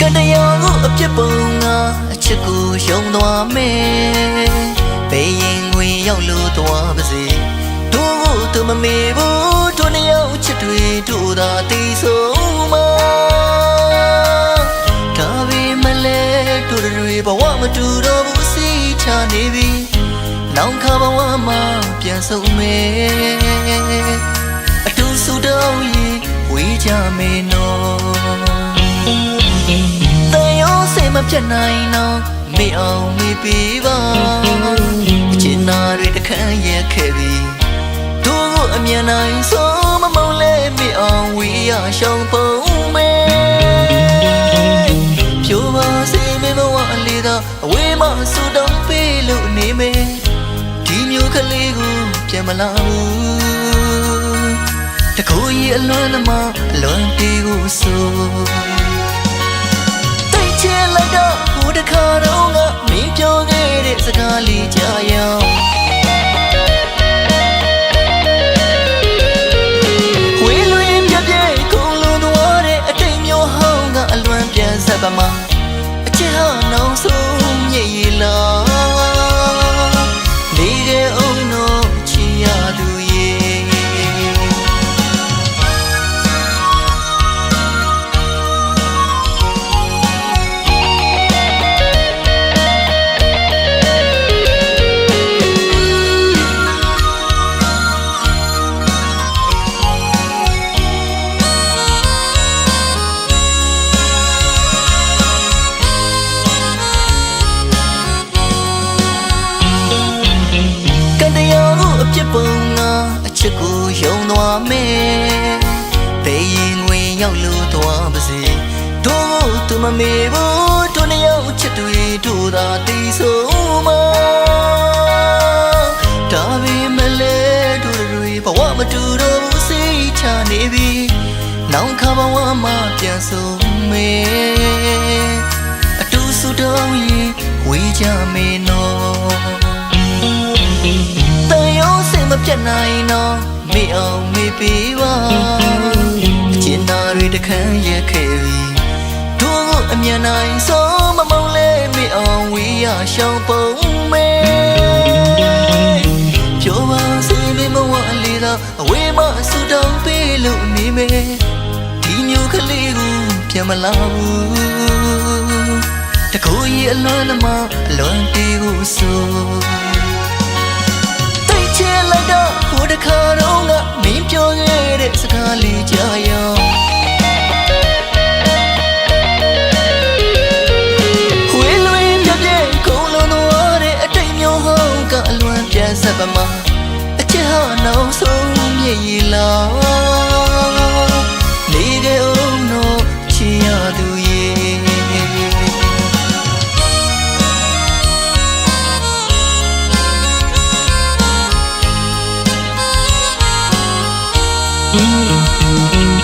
ကတရားကိုအပြစ်ပုံကအချစ်ကိုရှုံသွားမယ်ဘေးရင်ဝင်ရောက်လို့သွားပါစေတို့ကိုသူမမေဘူးတို့နှစ်ယောက်ချစ်တွေတို့သာတည်ဆုံးမဒါပေမဲ့လေတို့တွေဘဝမတူတော့ဘူးစီချနေပြီ နောင်ခါဘဝမှာပြန်ဆုံးမယ်အတူစုတောင်းရင်ဝေးကြမယ်နော်တန်ရောစိတ်မပြတ်နိုင်တော့မေအောင်မေပေးပါအချင်နာတွေတခန့်ရက်ခဲ့ပြီတို့ကိုအမြန်နိုင်ဆုံးမမုံလဲမေအောင်ဝီရရှောင်းပုံမဲဖြိုးပါစေမေဘဝလေးသာအဝေးမှဆူတောင်းပေးလို့နေမေဒီ မျိုးကလေးကိုပြန်မလာဘူးတကူကြီးအလွမ်းသမားအလွန်တီးကိုဆိုတိတ်ချင်လိုက်တော့ဟိုတခါတော့ငါမင်းပြောခဲ့တဲ့စကားလေးကြာရောဝေးလွင်ပြပြကုန်လုံးသွားတဲ့အတိတ်မျိုးဟောင်းကအလွမ်းပြန်ဆက်ပါမှာ မမေဘူးတို့နှစ်ယောက်ချစ်တွေတို့သာတည်ဆုံးမဒါပေမဲ့လေတို့တွေဘဝမတူတော့ဘူးစိတ်ချနေပြီနောင်ခါဘဝမှာပြန်ဆုံးမယ်အတူစုတောင်းရင်ဝေးကြမေနော်တန်ရုံးစင်မပြတ်နိုင်တော့မေအောင်မေပေးပါအကျဉ်းသားတွေတခန့်ရက်ခဲ့ပြီတို့ကို အမြန်နိုင်ဆုံးမမုံလဲမေအောင်ဝေးရရှောင်းပုံမဲပြောပါစေမေမဝအလေးသာအဝေးမဆူတောင်းပေးလို့နေမေဒီမျိုးကလေးကိုပြန်မလာဘူးတကူကြီးအလွမ်းသမားအလွန်တီးကိုဆိုတိတ်ချင်လိုက်တော့ န်ပြန်ဆက်ပါမှာအချစ်ဟာနောက်ဆုံးမြည်ရလားနေခဲ့အောင်တော့ချီရသူရဲ့ Thank